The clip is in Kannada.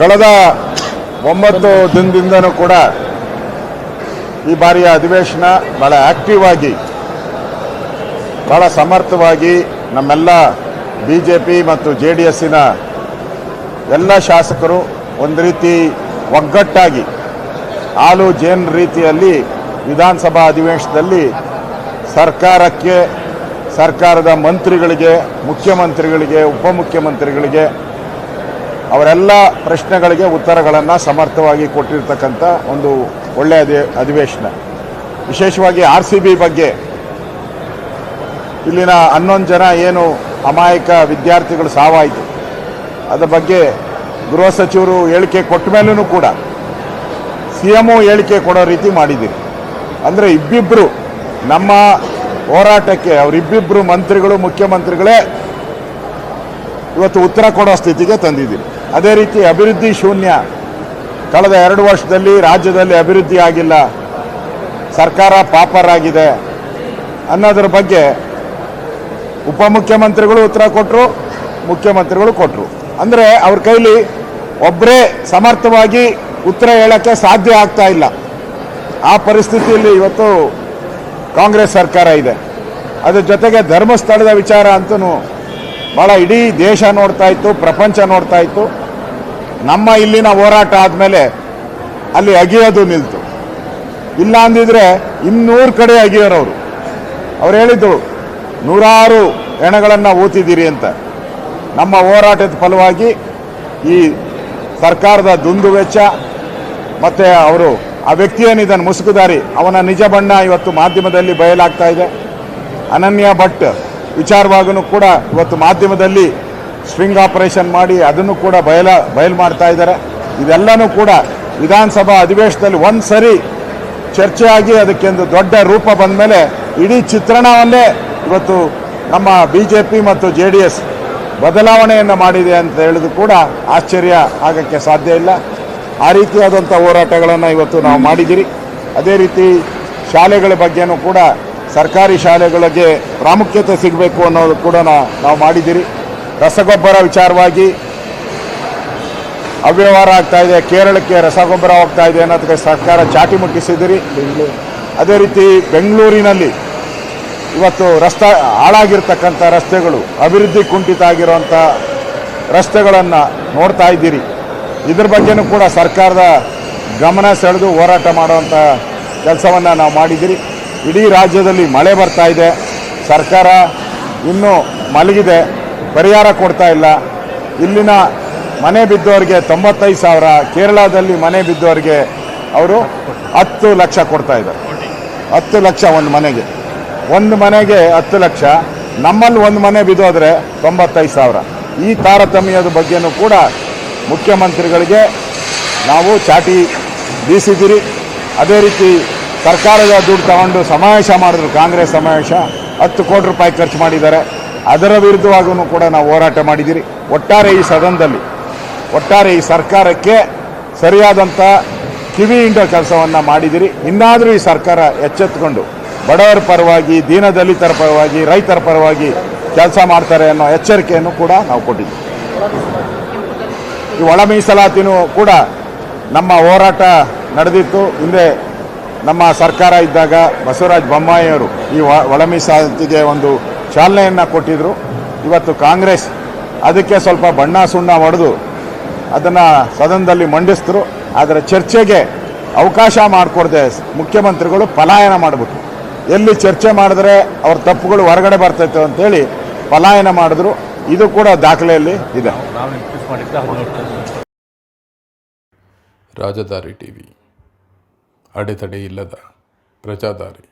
ಕಳೆದ ಒಂಬತ್ತು ದಿನದಿಂದನೂ ಕೂಡ ಈ ಬಾರಿಯ ಅಧಿವೇಶನ ಬಹಳ ಆಕ್ಟಿವ್ ಆಗಿ, ಬಹಳ ಸಮರ್ಥವಾಗಿ ನಮ್ಮೆಲ್ಲ ಬಿ ಜೆ ಪಿ ಮತ್ತು ಜೆ ಡಿ ಎಸ್ಸಿನ ಎಲ್ಲ ಶಾಸಕರು ಒಂದು ರೀತಿ ಒಗ್ಗಟ್ಟಾಗಿ ಹಾಲು ಜೇನ್ ರೀತಿಯಲ್ಲಿ ವಿಧಾನಸಭಾ ಅಧಿವೇಶನದಲ್ಲಿ ಸರ್ಕಾರಕ್ಕೆ, ಸರ್ಕಾರದ ಮಂತ್ರಿಗಳಿಗೆ, ಮುಖ್ಯಮಂತ್ರಿಗಳಿಗೆ, ಉಪಮುಖ್ಯಮಂತ್ರಿಗಳಿಗೆ ಅವರೆಲ್ಲ ಪ್ರಶ್ನೆಗಳಿಗೆ ಉತ್ತರಗಳನ್ನು ಸಮರ್ಥವಾಗಿ ಕೊಟ್ಟಿರ್ತಕ್ಕಂಥ ಒಂದು ಒಳ್ಳೆಯ ಅಧಿ, ಅಧಿವೇಶನ. ವಿಶೇಷವಾಗಿ ಆರ್ ಸಿ ಬಿ ಬಗ್ಗೆ. ಇಲ್ಲಿನ ಹನ್ನೊಂದು ಜನ ಏನು ಅಮಾಯಕ ವಿದ್ಯಾರ್ಥಿಗಳು ಸಾವಾಯಿತು. ಅದರ ಬಗ್ಗೆ ಗೃಹ ಸಚಿವರು ಹೇಳಿಕೆ ಕೊಟ್ಟ ಮೇಲೂ ಕೂಡ ಸಿ ಎಂ ಹೇಳಿಕೆ ಕೊಡೋ ರೀತಿ ಮಾಡಿದ್ದೀರಿ. ಅಂದರೆ ಇಬ್ಬಿಬ್ಬರು ನಮ್ಮ ಹೋರಾಟಕ್ಕೆ ಅವರಿಬ್ಬಿಬ್ಬರು ಮಂತ್ರಿಗಳು, ಮುಖ್ಯಮಂತ್ರಿಗಳೇ ಇವತ್ತು ಉತ್ತರ ಕೊಡೋ ಸ್ಥಿತಿಗೆ ತಂದಿದ್ದೀರಿ. ಅದೇ ರೀತಿ ಅಭಿವೃದ್ಧಿ ಶೂನ್ಯ. ಕಳೆದ ಎರಡು ವರ್ಷದಲ್ಲಿ ರಾಜ್ಯದಲ್ಲಿ ಅಭಿವೃದ್ಧಿ ಆಗಿಲ್ಲ. ಸರ್ಕಾರ ಪಾಪರಾಗಿದೆ. ಅನ್ನೋದ್ರ ಬಗ್ಗೆ ಉಪಮುಖ್ಯಮಂತ್ರಿಗಳು ಉತ್ತರ ಕೊಟ್ಟರು ಮುಖ್ಯಮಂತ್ರಿಗಳು ಕೊಟ್ಟರು ಅಂದರೆ ಅವ್ರ ಕೈಲಿ ಒಬ್ಬರೇ ಸಮರ್ಥವಾಗಿ ಉತ್ತರ ಹೇಳೋಕ್ಕೆ ಸಾಧ್ಯ ಆಗ್ತಾ ಇಲ್ಲ. ಆ ಪರಿಸ್ಥಿತಿಯಲ್ಲಿ ಇವತ್ತು ಕಾಂಗ್ರೆಸ್ ಸರ್ಕಾರ ಇದೆ. ಅದ್ರ ಜೊತೆಗೆ ಧರ್ಮಸ್ಥಳದ ವಿಚಾರ ಅಂತೂ ಭಾಳ ಇಡೀ ದೇಶ ನೋಡ್ತಾ ಇತ್ತು, ಪ್ರಪಂಚ ನೋಡ್ತಾ ಇತ್ತು. ನಮ್ಮ ಇಲ್ಲಿನ ಹೋರಾಟ ಆದಮೇಲೆ ಅಲ್ಲಿ ಅಗಿಯೋದು ನಿಲ್ತು. ಇಲ್ಲ ಅಂದಿದ್ರೆ ಇನ್ನೂರು ಕಡೆ ಅಗಿಯೋರವರು. ಅವ್ರು ಹೇಳಿದ್ದು, ನೂರಾರು ಹೆಣಗಳನ್ನು ಊತಿದ್ದೀರಿ ಅಂತ. ನಮ್ಮ ಹೋರಾಟದ ಫಲವಾಗಿ ಈ ಸರ್ಕಾರದ ದುಂದು ವೆಚ್ಚ ಮತ್ತು ಅವರು ಆ ವ್ಯಕ್ತಿ ಏನಿದ್ದಾನೆ ಮುಸುಕುದಾರಿ, ಅವನ ನಿಜ ಬಣ್ಣ ಇವತ್ತು ಮಾಧ್ಯಮದಲ್ಲಿ ಬಯಲಾಗ್ತಾ ಇದೆ. ಅನನ್ಯ ಭಟ್ ವಿಚಾರವಾಗೂ ಕೂಡ ಇವತ್ತು ಮಾಧ್ಯಮದಲ್ಲಿ ಸ್ಟ್ರಿಂಗ್ ಆಪರೇಷನ್ ಮಾಡಿ ಅದನ್ನು ಕೂಡ ಬಯಲ, ಬಯಲು ಮಾಡ್ತಾ ಇದ್ದಾರೆ. ಇದೆಲ್ಲನೂ ಕೂಡ ವಿಧಾನಸಭಾ ಅಧಿವೇಶನದಲ್ಲಿ ಒಂದು ಸರಿ ಚರ್ಚೆ ಆಗಿ ಅದಕ್ಕೊಂದು ದೊಡ್ಡ ರೂಪ ಬಂದ ಮೇಲೆ ಇಡೀ ಚಿತ್ರಣವನ್ನೇ ಇವತ್ತು ನಮ್ಮ ಬಿ ಜೆ ಪಿ ಮತ್ತು ಜೆ ಡಿ ಎಸ್ ಬದಲಾವಣೆಯನ್ನು ಮಾಡಿದೆ ಅಂತ ಹೇಳಿದ್ರು ಕೂಡ ಆಶ್ಚರ್ಯ ಆಗಕ್ಕೆ ಸಾಧ್ಯ ಇಲ್ಲ. ಆ ರೀತಿಯಾದಂಥ ಹೋರಾಟಗಳನ್ನು ಇವತ್ತು ನಾವು ಮಾಡಿದ್ದೀರಿ. ಅದೇ ರೀತಿ ಶಾಲೆಗಳ ಬಗ್ಗೆನೂ ಕೂಡ ಸರ್ಕಾರಿ ಶಾಲೆಗಳಿಗೆ ಪ್ರಾಮುಖ್ಯತೆ ಸಿಗಬೇಕು ಅನ್ನೋದು ಕೂಡ ನಾವು ಮಾಡಿದ್ದೀರಿ. ರಸಗೊಬ್ಬರ ವಿಚಾರವಾಗಿ ಅವ್ಯವಹಾರ ಆಗ್ತಾ ಇದೆ, ಕೇರಳಕ್ಕೆ ರಸಗೊಬ್ಬರ ಹೋಗ್ತಾ ಇದೆ ಅನ್ನೋದಕ್ಕೆ ಸರ್ಕಾರ ಚಾಟಿ ಮುಟ್ಟಿಸಿದಿರಿ ಅದೇ ರೀತಿ ಬೆಂಗಳೂರಿನಲ್ಲಿ ಇವತ್ತು ರಸ್ತೆ ಹಾಳಾಗಿರ್ತಕ್ಕಂಥ ರಸ್ತೆಗಳು, ಅಭಿವೃದ್ಧಿ ಕುಂಠಿತ ಆಗಿರುವಂಥ ರಸ್ತೆಗಳನ್ನು ನೋಡ್ತಾ ಇದ್ದೀರಿ. ಇದ್ರ ಬಗ್ಗೆನೂ ಕೂಡ ಸರ್ಕಾರದ ಗಮನ ಸೆಳೆದು ಹೋರಾಟ ಮಾಡುವಂಥ ಕೆಲಸವನ್ನು ನಾವು ಮಾಡಿದ್ದೀರಿ. ಇಡೀ ರಾಜ್ಯದಲ್ಲಿ ಮಳೆ ಬರ್ತಾ ಇದೆ. ಸರ್ಕಾರ ಇನ್ನೂ ಮಲಗಿದೆ. ಪರಿಹಾರ ಕೊಡ್ತಾ ಇಲ್ಲ. ಇಲ್ಲಿನ ಮನೆ ಬಿದ್ದವರಿಗೆ ತೊಂಬತ್ತೈದು ಸಾವಿರ, ಕೇರಳದಲ್ಲಿ ಮನೆ ಬಿದ್ದವರಿಗೆ ಅವರು ಹತ್ತು ಲಕ್ಷ ಕೊಡ್ತಾ ಇದ್ದಾರೆ. ಹತ್ತು ಲಕ್ಷ ಒಂದು ಮನೆಗೆ. ಒಂದು ಮನೆಗೆ ಹತ್ತು ಲಕ್ಷ. ನಮ್ಮಲ್ಲಿ ಒಂದು ಮನೆ ಬಿದ್ದೋದ್ರೆ ತೊಂಬತ್ತೈದು ಸಾವಿರ. ಈ ತಾರತಮ್ಯದ ಬಗ್ಗೆನೂ ಕೂಡ ಮುಖ್ಯಮಂತ್ರಿಗಳಿಗೆ ನಾವು ಚಾಟಿ ಬೀಸಿದ್ದೀರಿ. ಅದೇ ರೀತಿ ಸರ್ಕಾರದ ದುಡ್ಡು ತಗೊಂಡು ಸಮಾವೇಶ ಮಾಡಿದ್ರು ಕಾಂಗ್ರೆಸ್ ಸಮಾವೇಶ. ಹತ್ತು ಕೋಟಿ ರೂಪಾಯಿ ಖರ್ಚು ಮಾಡಿದ್ದಾರೆ. ಅದರ ವಿರುದ್ಧವಾಗೂ ಕೂಡ ನಾವು ಹೋರಾಟ ಮಾಡಿದ್ದೀರಿ. ಒಟ್ಟಾರೆ ಈ ಸದನದಲ್ಲಿ, ಒಟ್ಟಾರೆ ಈ ಸರ್ಕಾರಕ್ಕೆ ಸರಿಯಾದಂಥ ಕಿವಿಯಿಂದ ಕೆಲಸವನ್ನು ಮಾಡಿದಿರಿ ಇನ್ನಾದರೂ ಈ ಸರ್ಕಾರ ಎಚ್ಚೆತ್ತುಕೊಂಡು ಬಡವರ ಪರವಾಗಿ ದೀನದಲಿತರ ಪರವಾಗಿ, ರೈತರ ಪರವಾಗಿ ಕೆಲಸ ಮಾಡ್ತಾರೆ ಅನ್ನೋ ಎಚ್ಚರಿಕೆಯನ್ನು ಕೂಡ ನಾವು ಕೊಟ್ಟಿದ್ದೀವಿ. ಈ ಒಳ ಮೀಸಲಾತಿನೂ ಕೂಡ ನಮ್ಮ ಹೋರಾಟ ನಡೆದಿತ್ತು. ಹಿಂದೆ ನಮ್ಮ ಸರ್ಕಾರ ಇದ್ದಾಗ ಬಸವರಾಜ ಬೊಮ್ಮಾಯಿಯವರು ಈ ಒಳ ಮೀಸಲಾತಿಗೆ ಒಂದು ಚಾಲನೆಯನ್ನು ಕೊಟ್ಟಿದ್ದರು ಇವತ್ತು ಕಾಂಗ್ರೆಸ್ ಅದಕ್ಕೆ ಸ್ವಲ್ಪ ಬಣ್ಣ ಸುಣ್ಣ ಹೊಡೆದು ಅದನ್ನು ಸದನದಲ್ಲಿ ಮಂಡಿಸಿದ್ರು. ಅದರ ಚರ್ಚೆಗೆ ಅವಕಾಶ ಮಾಡಿಕೊಡದೆ ಮುಖ್ಯಮಂತ್ರಿಗಳು ಪಲಾಯನ ಮಾಡಿಬಿಟ್ರು. ಎಲ್ಲಿ ಚರ್ಚೆ ಮಾಡಿದ್ರೆ ಅವ್ರ ತಪ್ಪುಗಳು ಹೊರಗಡೆ ಬರ್ತೈತೆ ಅಂತೇಳಿ ಪಲಾಯನ ಮಾಡಿದ್ರು. ಇದು ಕೂಡ ದಾಖಲೆಯಲ್ಲಿ ಇದೆ. ರಾಜಧಾರಿ ಟಿವಿ. ಅಡೆತಡೆ ಇಲ್ಲದ ಪ್ರಜಾದಾರಿ.